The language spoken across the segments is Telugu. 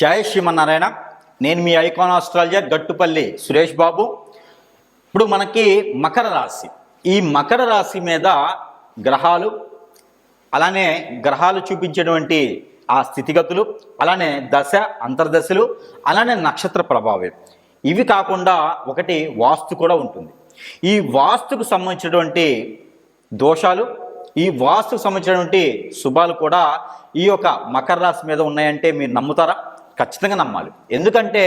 జయ శ్రీమన్నారాయణ. నేను మీ ఐకాన్ ఆస్ట్రాలజర్ గట్టుపల్లి సురేష్ బాబు. ఇప్పుడు మనకి మకర రాశి. ఈ మకర రాశి మీద గ్రహాలు అలానే గ్రహాలు చూపించేటువంటి ఆ స్థితిగతులు అలానే దశ అంతర్దశలు అలానే నక్షత్ర ప్రభావం. ఇవి కాకుండా ఒకటి వాస్తు కూడా ఉంటుంది. ఈ వాస్తుకు సంబంధించినటువంటి దోషాలు ఈ వాస్తుకు సంబంధించినటువంటి శుభాలు కూడా ఈ యొక్క మకర రాశి మీద ఉన్నాయంటే మీరు నమ్ముతారా? ఖచ్చితంగా నమ్మాలి. ఎందుకంటే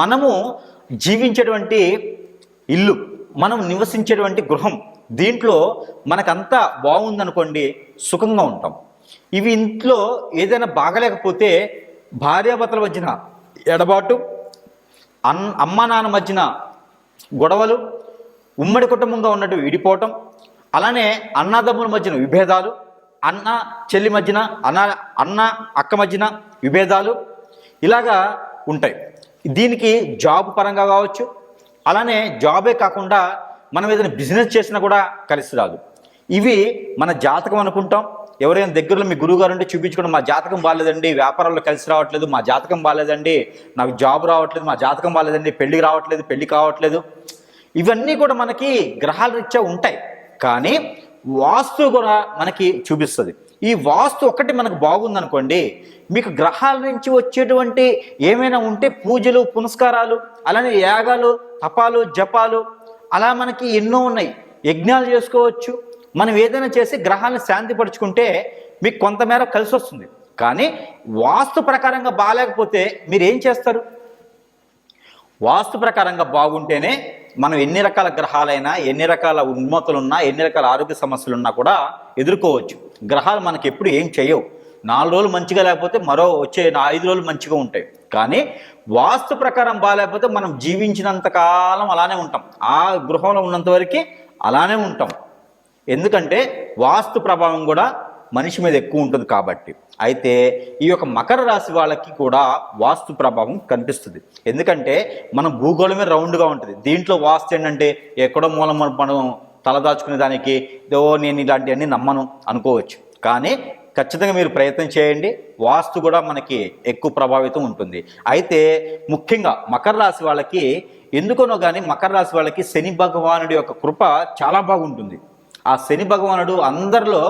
మనము జీవించేటువంటి ఇల్లు మనం నివసించేటువంటి గృహం దీంట్లో మనకంతా బాగుందనుకోండి సుఖంగా ఉంటాం. ఇవి ఇంట్లో ఏదైనా బాగలేకపోతే భార్యాభర్తల మధ్యన ఎడబాటు అన్ అమ్మ నాన్న మధ్యన గొడవలు ఉమ్మడి కుటుంబంగా ఉన్నట్టు విడిపోవటం అలానే అన్నదమ్ముల మధ్యన విభేదాలు అన్న చెల్లి మధ్యన అన్న అన్న అక్క మధ్యన విభేదాలు ఇలాగా ఉంటాయి. దీనికి జాబ్ పరంగా కావచ్చు అలానే జాబే కాకుండా మనం ఏదైనా బిజినెస్ చేసినా కూడా కలిసి రాదు. ఇవి మన జాతకం అనుకుంటాం. ఎవరైనా దగ్గరలో మీ గురువు గారు ఉంటే చూపించుకోండి మా జాతకం బాగాలేదండి వ్యాపారంలో కలిసి రావట్లేదు మా జాతకం బాగాలేదండి నాకు జాబ్ రావట్లేదు మా జాతకం బాగాలేదండి పెళ్ళికి రావట్లేదు పెళ్ళి కావట్లేదు. ఇవన్నీ కూడా మనకి గ్రహాల రీత్యా ఉంటాయి. కానీ వాస్తు కూడా మనకి చూపిస్తుంది. ఈ వాస్తు ఒక్కటి మనకు బాగుందనుకోండి మీకు గ్రహాల నుంచి వచ్చేటువంటి ఏమైనా ఉంటే పూజలు పునస్కారాలు అలానే యాగాలు తపాలు జపాలు అలా మనకి ఎన్నో ఉన్నాయి. యజ్ఞాలు చేసుకోవచ్చు. మనం ఏదైనా చేసి గ్రహాలను శాంతిపరుచుకుంటే మీకు కొంతమేర కలిసి వస్తుంది కానీ వాస్తు ప్రకారంగా బాగాలేకపోతే మీరు ఏం చేస్తారు? వాస్తు ప్రకారంగా బాగుంటేనే మనం ఎన్ని రకాల గ్రహాలైనా ఎన్ని రకాల ఉన్మతులున్నా ఎన్ని రకాల ఆరోగ్య సమస్యలు ఉన్నా కూడా ఎదుర్కోవచ్చు. గ్రహాలు మనకి ఎప్పుడు ఏం చేయవు. నాలుగు రోజులు మంచిగా లేకపోతే మరో వచ్చే ఐదు రోజులు మంచిగా ఉంటాయి. కానీ వాస్తు ప్రకారం బాగాలేకపోతే మనం జీవించినంత కాలం అలానే ఉంటాం. ఆ గృహంలో ఉన్నంత వరకు అలానే ఉంటాం. ఎందుకంటే వాస్తు ప్రభావం కూడా మనిషి మీద ఎక్కువ ఉంటుంది కాబట్టి. అయితే ఈ యొక్క మకర రాశి వాళ్ళకి కూడా వాస్తు ప్రభావం కనిపిస్తుంది. ఎందుకంటే మన భూగోళమే రౌండ్గా ఉంటుంది. దీంట్లో వాస్తు ఏంటంటే ఎక్కడో మూలం మనం తలదాచుకునే దానికి ఓ నేను ఇలాంటివన్నీ నమ్మను అనుకోవచ్చు. కానీ ఖచ్చితంగా మీరు ప్రయత్నం చేయండి. వాస్తు కూడా మనకి ఎక్కువ ప్రభావితం ఉంటుంది. అయితే ముఖ్యంగా మకర రాశి వాళ్ళకి ఎందుకనో కానీ మకర రాశి వాళ్ళకి శని భగవానుడి యొక్క కృప చాలా బాగుంటుంది. ఆ శని భగవానుడు అందరిలో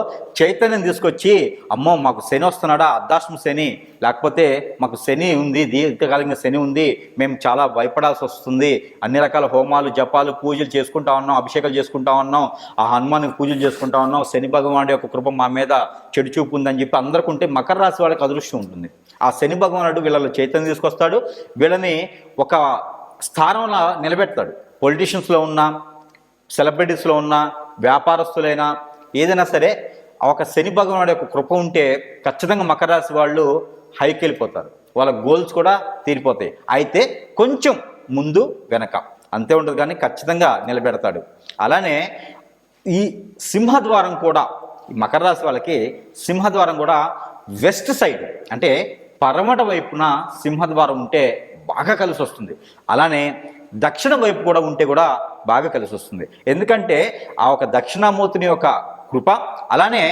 చైతన్యం తీసుకొచ్చి అమ్మో మాకు శని వస్తున్నాడా అర్ధాశ్మ శని లేకపోతే మాకు శని ఉంది దీర్ఘకాలిక శని ఉంది మేము చాలా భయపడాల్సి వస్తుంది అన్ని రకాల హోమాలు జపాలు పూజలు చేసుకుంటా ఉన్నాం అభిషేకాలు చేసుకుంటా ఉన్నాం ఆ హనుమానికి పూజలు చేసుకుంటా ఉన్నాం శని భగవానుడు యొక్క కృప మా మీద చెడు చూపు ఉందని చెప్పి అందరికి ఉంటే మకర రాశి వాళ్ళకి అదృష్టం ఉంటుంది. ఆ శని భగవానుడు వీళ్ళలో చైతన్యం తీసుకొస్తాడు వీళ్ళని ఒక స్థానంలో నిలబెడతాడు. పొలిటీషియన్స్లో ఉన్న సెలబ్రిటీస్లో ఉన్న వ్యాపారస్తులైనా ఏదైనా సరే ఒక శని భగవానుడు యొక్క కృప ఉంటే ఖచ్చితంగా మకర రాశి వాళ్ళు హైకి వెళ్ళిపోతారు. వాళ్ళ గోల్స్ కూడా తీరిపోతాయి. అయితే కొంచెం ముందు వెనక అంతే ఉంటుంది కానీ ఖచ్చితంగా నిలబెడతాడు. అలానే ఈ సింహద్వారం కూడా ఈ మకర రాశి వాళ్ళకి సింహద్వారం కూడా వెస్ట్ సైడ్ అంటే పరమట వైపున సింహద్వారం ఉంటే బాగా కలిసి వస్తుంది అలానే దక్షిణ వైపు కూడా ఉంటే కూడా బాగా కలిసి వస్తుంది ఎందుకంటే ఆ ఒక దక్షిణామూర్తిని యొక్క కృప అలానే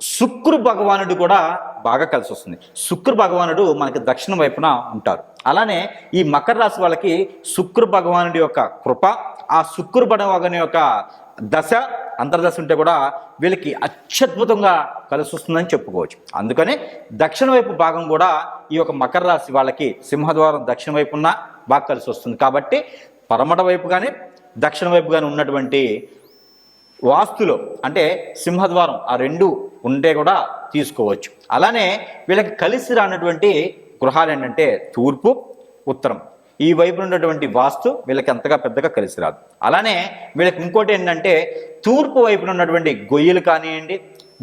శుక్రు భగవానుడు కూడా బాగా కలిసి వస్తుంది శుక్రు భగవానుడు మనకి దక్షిణ వైపున ఉంటారు. అలానే ఈ మకర రాశి వాళ్ళకి శుక్రు భగవానుడి యొక్క కృప ఆ శుక్రు భగవాని యొక్క దశ అంతర్దశ ఉంటే కూడా వీళ్ళకి అత్యద్భుతంగా కలిసి వస్తుందని చెప్పుకోవచ్చు. అందుకని దక్షిణ వైపు భాగం కూడా ఈ యొక్క మకర రాశి వాళ్ళకి సింహద్వారం దక్షిణ వైపు ఉన్న బాగా కలిసి వస్తుంది. కాబట్టి పరమట వైపు కానీ దక్షిణ వైపు కానీ ఉన్నటువంటి వాస్తులో అంటే సింహద్వారం ఆ రెండు ఉంటే కూడా తీసుకోవచ్చు. అలానే వీళ్ళకి కలిసి రానటువంటి గృహాలు ఏంటంటే తూర్పు ఉత్తరం. ఈ వైపు ఉన్నటువంటి వాస్తు వీళ్ళకి అంతగా పెద్దగా కలిసి రాదు. అలానే వీళ్ళకి ఇంకోటి ఏంటంటే తూర్పు వైపున ఉన్నటువంటి గొయ్యలు కానివ్వండి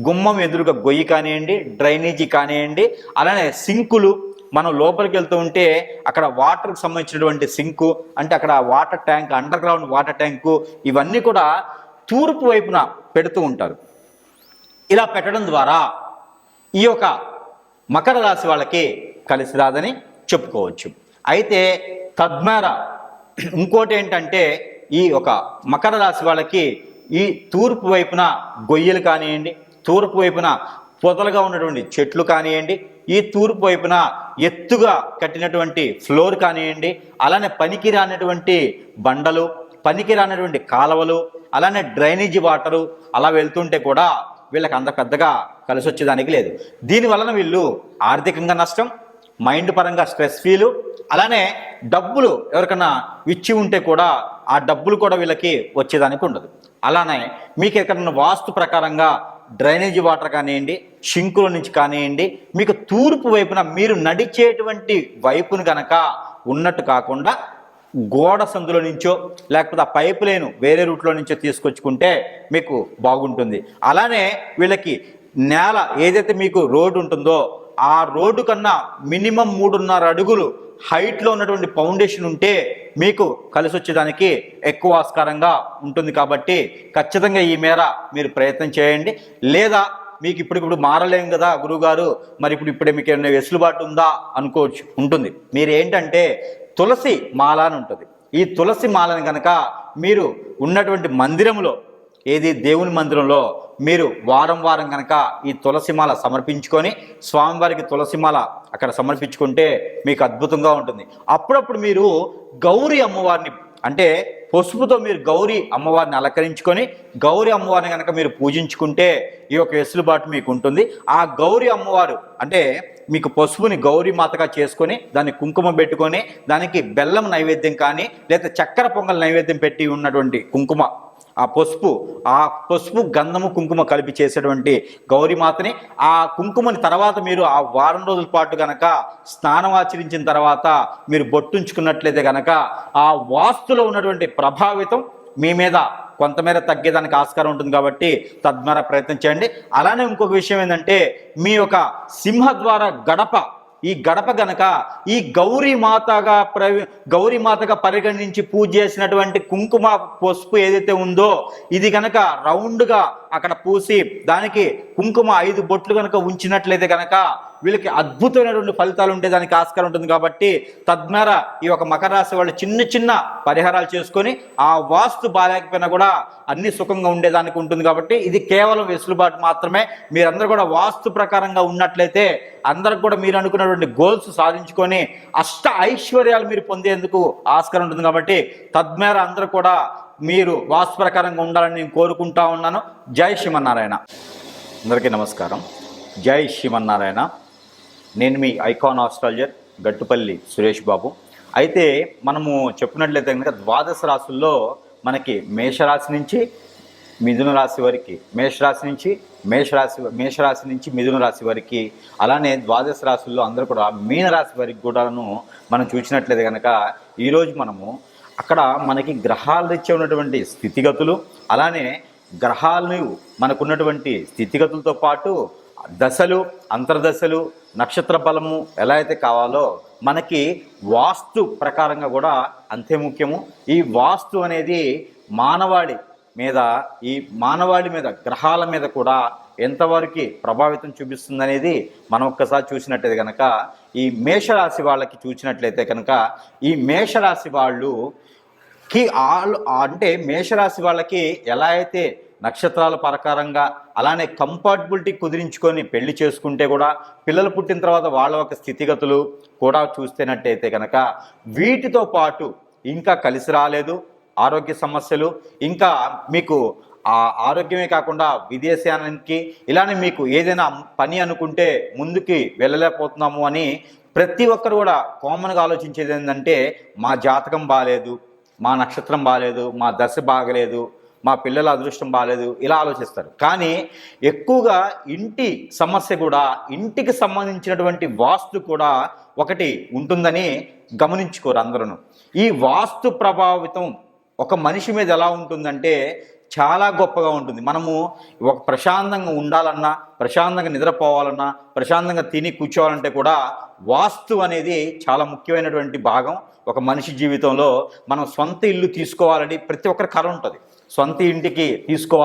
గుమ్మం ఎదురుగా గొయ్యి కానివ్వండి డ్రైనేజీ కానివ్వండి అలానే సింకులు మనం లోపలికి వెళ్తూ ఉంటే అక్కడ వాటర్కి సంబంధించినటువంటి సింకు అంటే అక్కడ water tank underground water tank ఇవన్నీ కూడా తూర్పు వైపున పెడుతూ ఉంటారు. ఇలా పెట్టడం ద్వారా ఈ యొక్క మకర రాశి వాళ్ళకి కలిసి రాదని చెప్పుకోవచ్చు. అయితే తద్వారా ఇంకోటి ఏంటంటే ఈ ఒక మకర రాశి వాళ్ళకి ఈ తూర్పు వైపున గొయ్యలు కానివ్వండి తూర్పు వైపున పొదలుగా ఉన్నటువంటి చెట్లు కానివ్వండి ఈ తూర్పు వైపున ఎత్తుగా కట్టినటువంటి ఫ్లోర్ కానివ్వండి అలానే పనికి రానటువంటి బండలు పనికి రానటువంటి కాలువలు అలానే డ్రైనేజీ వాటరు అలా వెళ్తుంటే కూడా వీళ్ళకి అంత పెద్దగా కలిసి వచ్చేదానికి లేదు. దీని వలన వీళ్ళు ఆర్థికంగా నష్టం మైండ్ పరంగా స్ట్రెస్ ఫీలు అలానే డబ్బులు ఎవరికైనా ఇచ్చి ఉంటే కూడా ఆ డబ్బులు కూడా వీళ్ళకి వచ్చేదానికి ఉండదు. అలానే మీకు ఎక్కడన్నా వాస్తు ప్రకారంగా డ్రైనేజీ వాటర్ కానివ్వండి షింకుల నుంచి కానివ్వండి మీకు తూర్పు వైపున మీరు నడిచేటువంటి వైపును గనక ఉన్నట్టు కాకుండా గోడ సందులో నుంచో లేకపోతే ఆ పైప్ లైన్ వేరే రూట్లో నుంచో తీసుకొచ్చుకుంటే మీకు బాగుంటుంది. అలానే వీళ్ళకి నేల ఏదైతే మీకు రోడ్డు ఉంటుందో ఆ రోడ్డు కన్నా మినిమం మూడున్నర అడుగులు హైట్లో ఉన్నటువంటి ఫౌండేషన్ ఉంటే మీకు కలిసి వచ్చేదానికి ఎక్కువ ఆస్కారంగా ఉంటుంది కాబట్టి ఖచ్చితంగా ఈ మేర మీరు ప్రయత్నం చేయండి. లేదా మీకు ఇప్పుడిప్పుడు మారలేము మారలేం కదా గురువుగారు మరి ఇప్పుడు ఇప్పుడే మీకు ఏమైనా వెసులుబాటు ఉందా అనుకోవచ్చు ఉంటుంది. మీరు ఏంటంటే తులసి మాల అని ఉంటుంది. ఈ తులసి మాలని కనుక మీరు ఉన్నటువంటి మందిరంలో ఏది దేవుని మందిరంలో మీరు వారం వారం కనుక ఈ తులసిమాల సమర్పించుకొని స్వామివారికి తులసిమాల అక్కడ సమర్పించుకుంటే మీకు అద్భుతంగా ఉంటుంది. అప్పుడప్పుడు మీరు గౌరీ అమ్మవారిని అంటే పసుపుతో మీరు గౌరీ అమ్మవారిని అలంకరించుకొని గౌరీ అమ్మవారిని కనుక మీరు పూజించుకుంటే ఈ యొక్క వెసులుబాటు మీకు ఉంటుంది. ఆ గౌరీ అమ్మవారు అంటే మీకు పసుపుని గౌరీ మాతగా చేసుకొని దాన్ని కుంకుమ పెట్టుకొని దానికి బెల్లం నైవేద్యం కానీ లేదా చక్కెర పొంగల్ నైవేద్యం పెట్టి ఉన్నటువంటి కుంకుమ ఆ పసుపు ఆ పసుపు గంధము కుంకుమ కలిపి చేసేటువంటి గౌరీమాతని ఆ కుంకుమని తర్వాత మీరు ఆ వారం రోజుల పాటు గనక స్నానం ఆచరించిన తర్వాత మీరు బొట్టుంచుకున్నట్లయితే గనక ఆ వాస్తులో ఉన్నటువంటి ప్రభావితం మీ మీద కొంతమేర తగ్గేదానికి ఆస్కారం ఉంటుంది కాబట్టి తద్వారా ప్రయత్నం చేయండి. అలానే ఇంకొక విషయం ఏంటంటే మీ యొక్క సింహ ద్వారా గడప ఈ గడప గనక ఈ గౌరీ మాతగా ప్రవి గౌరీమాతగా పరిగణించి పూజ చేసినటువంటి కుంకుమ పసుపు ఏదైతే ఉందో ఇది గనక రౌండ్గా అక్కడ పూసి దానికి కుంకుమ ఐదు బొట్లు కనుక ఉంచినట్లయితే గనక వీళ్ళకి అద్భుతమైనటువంటి ఫలితాలు ఉంటే దానికి ఆస్కారం ఉంటుంది కాబట్టి తద్వారా ఈ యొక్క మకర రాశి వాళ్ళు చిన్న చిన్న పరిహారాలు చేసుకొని ఆ వాస్తు బాగాలేకపోయినా కూడా అన్ని సుఖంగా ఉండేదానికి ఉంటుంది కాబట్టి ఇది కేవలం వెసులుబాటు మాత్రమే. మీరందరూ కూడా వాస్తు ప్రకారంగా ఉన్నట్లయితే అందరికి కూడా మీరు అనుకున్నటువంటి గోల్స్ సాధించుకొని అష్ట ఐశ్వర్యాలు మీరు పొందేందుకు ఆస్కారం ఉంటుంది కాబట్టి తద్మేర అందరూ కూడా మీరు వాస్తు ప్రకారంగా ఉండాలని నేను కోరుకుంటా ఉన్నాను. జై శ్రీమన్నారాయణ. అందరికీ నమస్కారం. జై శ్రీమన్నారాయణ. నేను మీ ఐకాన్ ఆస్ట్రాలజర్ గట్టుపల్లి సురేష్ బాబు. అయితే మనము చెప్పినట్లయితే కనుక ద్వాదశ రాశుల్లో మనకి మేషరాశి నుంచి మిథున రాశి వరకు మేషరాశి నుంచి మేషరాశి మేషరాశి నుంచి మిథున రాశి వరకు అలానే ద్వాదశ రాశుల్లో అందరూ కూడా మీనరాశి వరకు కూడాను మనం చూసినట్లయితే కనుక ఈరోజు మనము అక్కడ మనకి గ్రహాల రీత్యా ఉన్నటువంటి స్థితిగతులు అలానే గ్రహాలను మనకున్నటువంటి స్థితిగతులతో పాటు దశలు అంతర్దశలు నక్షత్ర బలము ఎలా అయితే కావాలో మనకి వాస్తు ప్రకారంగా కూడా అంతే ముఖ్యము. ఈ వాస్తు అనేది మానవాళి మీద ఈ మానవాళి మీద గ్రహాల మీద కూడా ఎంతవరకు ప్రభావితం చూపిస్తుంది అనేది మనం ఒక్కసారి చూసినట్టయితే కనుక ఈ మేషరాశి వాళ్ళకి చూసినట్లయితే కనుక ఈ మేషరాశి వాళ్ళు కి అంటే మేషరాశి వాళ్ళకి ఎలా అయితే నక్షత్రాల ప్రకారంగా అలానే కంఫర్టబిలిటీ కుదిరించుకొని పెళ్ళి చేసుకుంటే కూడా పిల్లలు పుట్టిన తర్వాత వాళ్ళ యొక్క స్థితిగతులు కూడా చూస్తేనట్టయితే కనుక వీటితో పాటు ఇంకా కలిసి రాలేదు ఆరోగ్య సమస్యలు ఇంకా మీకు ఆ ఆరోగ్యమే కాకుండా విదేశానికి ఇలానే మీకు ఏదైనా పని అనుకుంటే ముందుకి వెళ్ళలేకపోతున్నాము అని ప్రతి ఒక్కరు కూడా కామన్గా ఆలోచించేది ఏంటంటే మా జాతకం బాగాలేదు మా నక్షత్రం బాగాలేదు మా దశ బాగలేదు మా పిల్లల అదృష్టం బాగాలేదు ఇలా ఆలోచిస్తారు. కానీ ఎక్కువగా ఇంటి సమస్య కూడా ఇంటికి సంబంధించినటువంటి వాస్తు కూడా ఒకటి ఉంటుందని గమనించుకోరు అందరూ ఈ వాస్తు ప్రభావితం ఒక మనిషి మీద ఎలా ఉంటుందంటే చాలా గొప్పగా ఉంటుంది. మనము ఒక ప్రశాంతంగా ఉండాలన్నా ప్రశాంతంగా నిద్రపోవాలన్నా ప్రశాంతంగా తిని కూర్చోవాలంటే కూడా వాస్తు అనేది చాలా ముఖ్యమైనటువంటి భాగం. ఒక మనిషి జీవితంలో మనం సొంత ఇల్లు తీసుకోవాలని ప్రతి ఒక్కరి కళ ఉంటుంది. సొంత ఇంటికి తీసుకోవాలి.